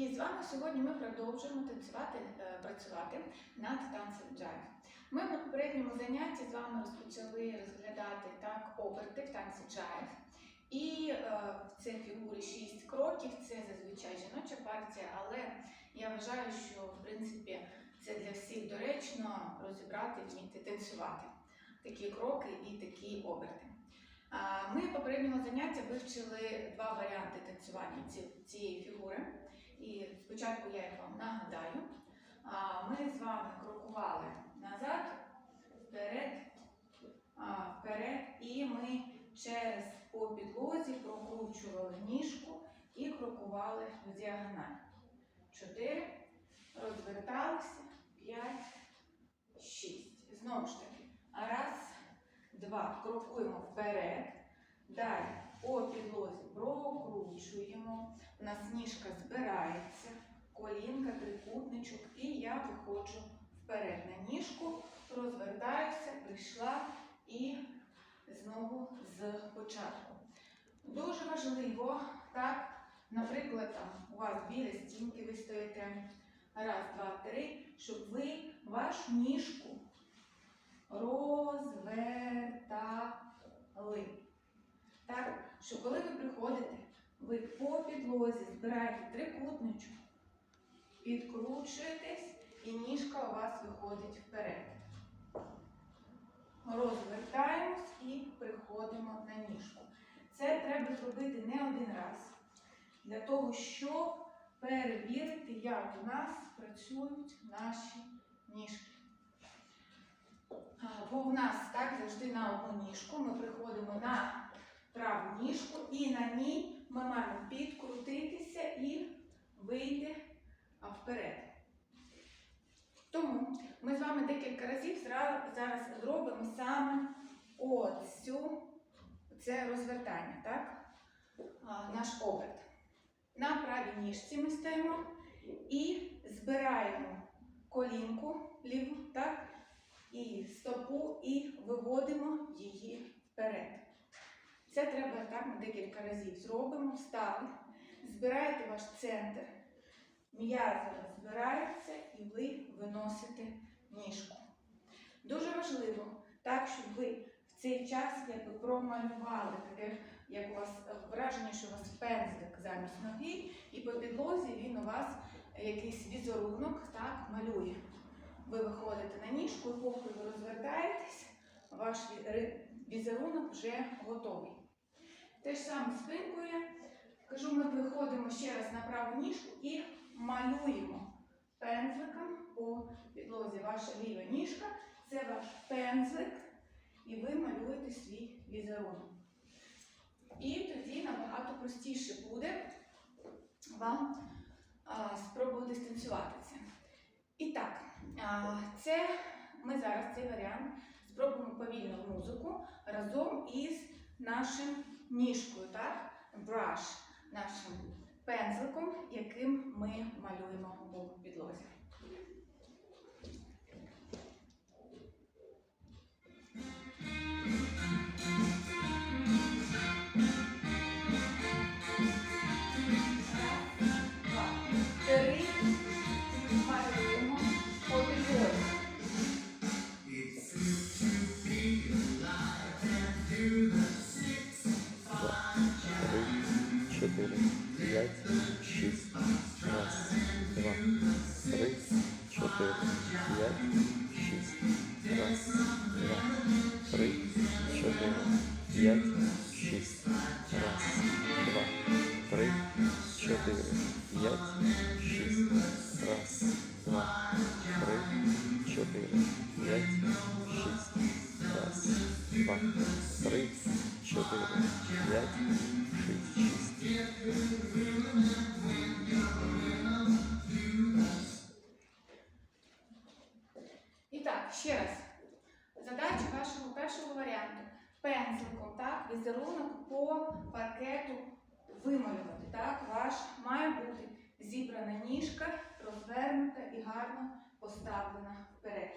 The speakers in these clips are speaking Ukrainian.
І з вами сьогодні ми продовжуємо танцювати, е, працювати над танцем джайв. Ми на попередньому занятті з вами розпочали розглядати так оберти в танці джайв. І е, це фігури 6 кроків, це зазвичай жіноча партія, але я вважаю, що в принципі це для всіх доречно розібрати, вміти танцювати такі кроки і такі оберти. Ми попереднього заняття вивчили два варіанти танцювання цієї фігури. І спочатку я їх вам нагадаю. Ми з вами крокували назад, вперед, вперед, і ми через по підлозі прокручували ніжку і крокували в діагональ. Чотири, розверталися, п'ять, шість. Знову ж таки. Раз, два. Крокуємо вперед. Далі по підлозі прокручуємо. У нас ніжка збирається, колінка, трикутничок, і я виходжу вперед на ніжку, розвертаюся, прийшла і знову з початку. Дуже важливо, так, наприклад, там у вас біля стінки ви стоїте. Раз, два, три, щоб ви вашу ніжку розвертали. Так, що коли ви приходите, ви по підлозі збираєте трикутничок, підкручуєтесь і ніжка у вас виходить вперед. Розвертаємось і приходимо на ніжку. Це треба зробити не один раз для того, щоб перевірити, як у нас працюють наші ніжки. Бо в нас так завжди на одну ніжку ми приходимо на праву ніжку і на ній ми маємо підкрутитися і вийти вперед. Тому ми з вами декілька разів зараз зробимо саме оцю, це розвертання, так? Наш оберт. На правій ніжці ми стоїмо і збираємо колінку ліву, так? І стопу, і виводимо її вперед. Це треба так ми декілька разів зробимо, встали, збираєте ваш центр, м'язи збираються і ви виносите ніжку. Дуже важливо, так, щоб ви в цей час якби промалювали таке, як у вас е, враження, що у вас пензлик замість ноги, і по підлозі він у вас якийсь візерунок так, малює. Ви виходите на ніжку, і поки ви розвертаєтесь, ваш візерунок вже готовий. Те ж саме спинкою. Кажу, ми виходимо ще раз на праву ніжку і малюємо пензликом по підлозі. Ваша ліва ніжка це ваш пензлик, і ви малюєте свій візерунок. І тоді набагато простіше буде вам а, спробувати станцювати це. І так, а, це ми зараз цей варіант спробуємо повільно музику разом із нашим ніжкою, так? Браш, нашим пензликом, яким ми малюємо по підлозі. Ще раз. Задача вашого першого варіанту. Пензликом, так, візерунок по паркету вималювати. Так, ваш має бути зібрана ніжка, розвернута і гарно поставлена вперед.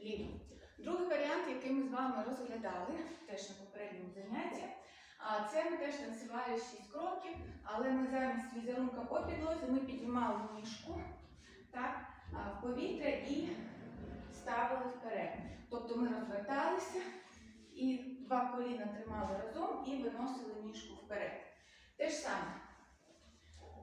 Ліво. Другий варіант, який ми з вами розглядали, теж на попередньому занятті, це ми теж танцювали 6 кроків, але ми замість візерунка по підлозі ми піднімали ніжку так, в повітря і ставили вперед. Тобто ми розверталися і два коліна тримали разом і виносили ніжку вперед. Те ж саме.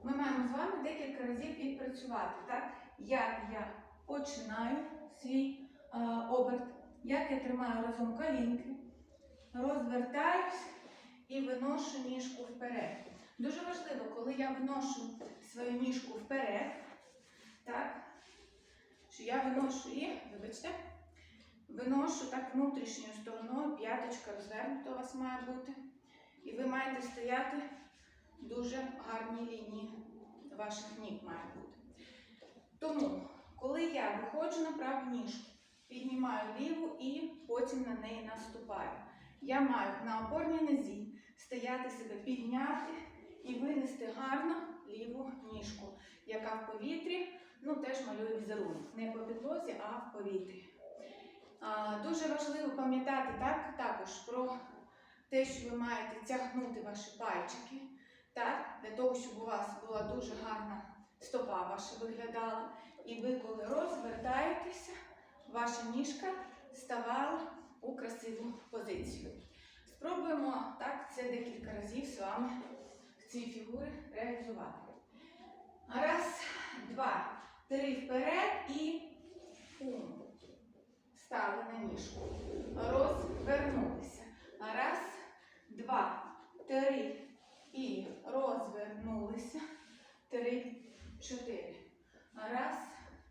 Ми маємо з вами декілька разів відпрацювати, так? Як я починаю свій е, оберт, як я тримаю разом колінки, розвертаюсь і виношу ніжку вперед. Дуже важливо, коли я виношу свою ніжку вперед, так, що я виношу і, вибачте, виношу так внутрішньою стороною, п'яточка розвернута у вас має бути. І ви маєте стояти дуже гарній лінії ваших ніг має бути. Тому, коли я виходжу на праву ніжку, піднімаю ліву і потім на неї наступаю. Я маю на опорній нозі стояти себе, підняти і винести гарно ліву ніжку, яка в повітрі, ну теж малює візерунок. Не по підлозі, а в повітрі. А, дуже важливо пам'ятати так, також про те, що ви маєте тягнути ваші пальчики, так, для того, щоб у вас була дуже гарна стопа ваша виглядала. І ви, коли розвертаєтеся, ваша ніжка ставала у красиву позицію. Спробуємо так це декілька разів з вами в цій фігурі реалізувати. Раз, два, три вперед і. Стали на ніжку. Розвернулися. Раз, два, три і розвернулися. Три, чотири. Раз,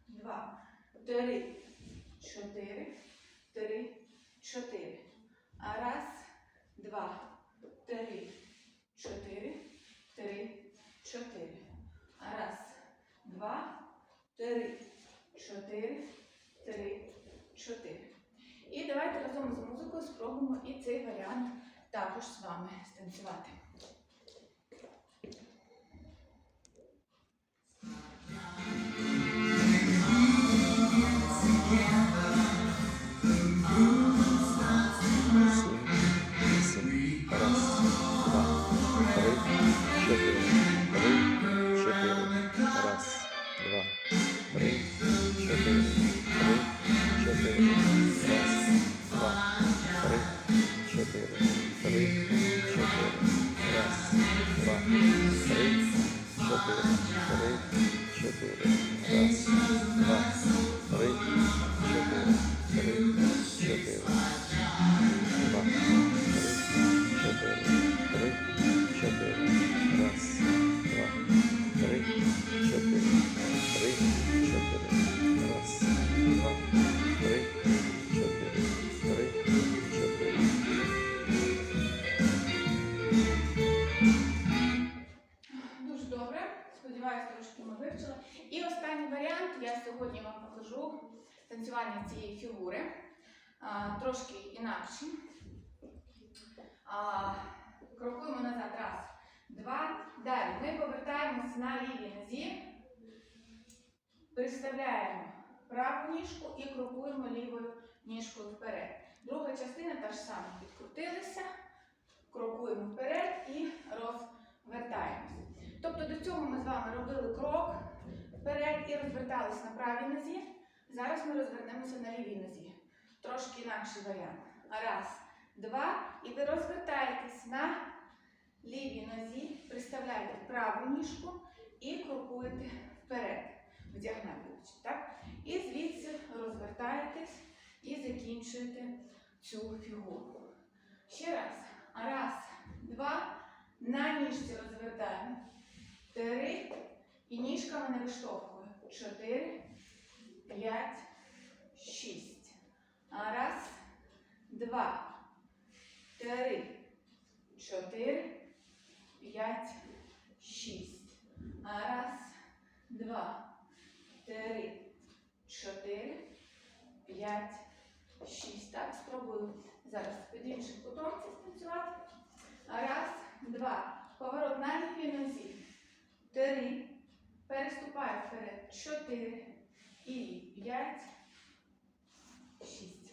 два, три, чотири, три, чотири. Раз, два, три, чотири, три, чотири. Раз, два, три, чотири, три, чотири. І давайте разом з музикою спробуємо і цей варіант також з вами станцювати. Чотири. Сьогодні вам покажу танцювання цієї фігури. Трошки інакше. Крокуємо назад. Раз, два. Далі. Ми повертаємося на лівій нозі. Приставляємо праву ніжку і крокуємо лівою ніжкою вперед. Друга частина та ж сама. Підкрутилися, крокуємо вперед і розвертаємося. Тобто до цього ми з вами робили крок вперед і розвертались на правій нозі. Зараз ми розвернемося на лівій нозі. Трошки інакший варіант. Раз, два. І ви розвертаєтесь на лівій нозі, приставляєте праву ніжку і крокуєте вперед. В діагоналі, так? І звідси розвертаєтесь і закінчуєте цю фігуру. Ще раз. Раз, два. На ніжці розвертаємо. Три. І ніжками не виштовхую. Чотири, п'ять, шість. Раз, два, три, чотири, п'ять, шість. Раз, два, три, чотири, п'ять, шість. Так, спробую зараз під іншим кутом це. Раз, два. Поворот на лівій нозі. Три. Переступаю вперед 4 і 5, 6.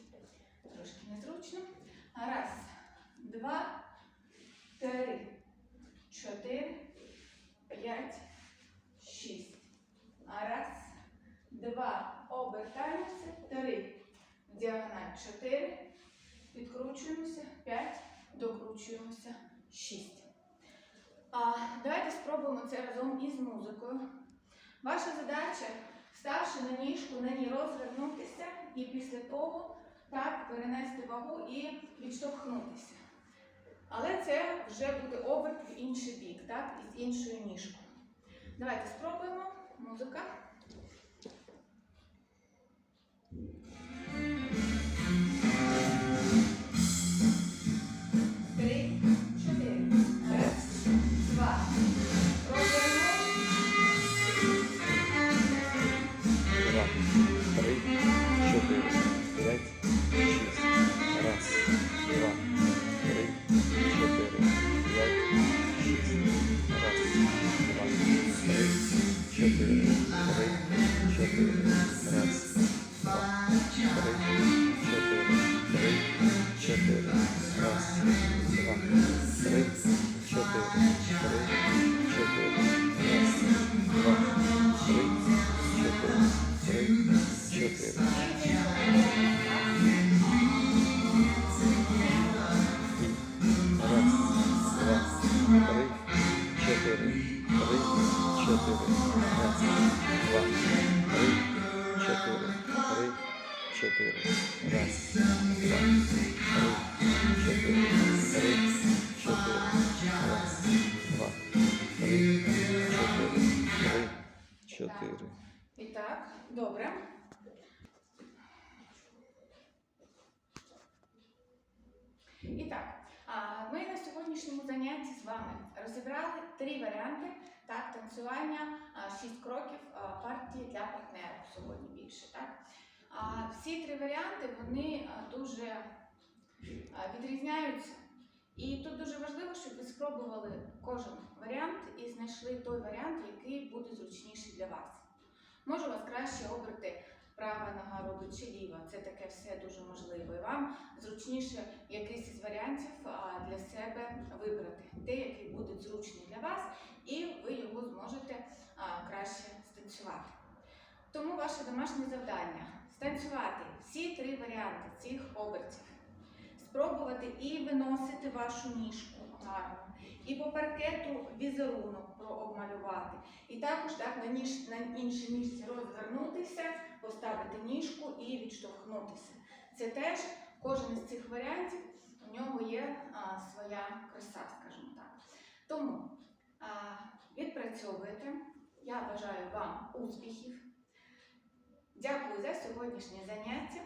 Трошки незручно. Раз, два, три, чотири, п'ять, шість. Раз, два. Обертаємося. Три. Діагональ. Чотири. Підкручуємося. П'ять. Докручуємося. Шість. А, давайте спробуємо це разом із музикою. Ваша задача, ставши на ніжку, на ній розвернутися і після того так перенести вагу і відштовхнутися. Але це вже буде оберт в інший бік, так, із іншою ніжкою. Давайте спробуємо. Музика. Три, чотири. Раз, два, три, чотири, три, чотири. Раз, два, три, чотири, три, чотири. Раз, два, три, чотири, три, чотири. І так, добре. І так, ми на сьогоднішньому занятті з вами розібрали три варіанти так, танцювання, шість кроків партії для партнерів сьогодні більше. Так? Всі три варіанти вони дуже відрізняються. І тут дуже важливо, щоб ви спробували кожен варіант і знайшли той варіант, який буде зручніший для вас. Може, у вас краще обрати права нога робить чи ліва. Це таке все дуже можливо. І вам зручніше якийсь із варіантів для себе вибрати, те, який буде зручний для вас, і ви його зможете краще станцювати. Тому ваше домашнє завдання станцювати всі три варіанти цих обертів спробувати і виносити вашу ніжку гарно, і по паркету візерунок прообмалювати, і також так на, ніж, на іншій ніжці розвернутися, поставити ніжку і відштовхнутися. Це теж кожен із цих варіантів у нього є а, своя краса, скажімо так. Тому а, відпрацьовуйте. Я бажаю вам успіхів. Дякую за сьогоднішнє заняття.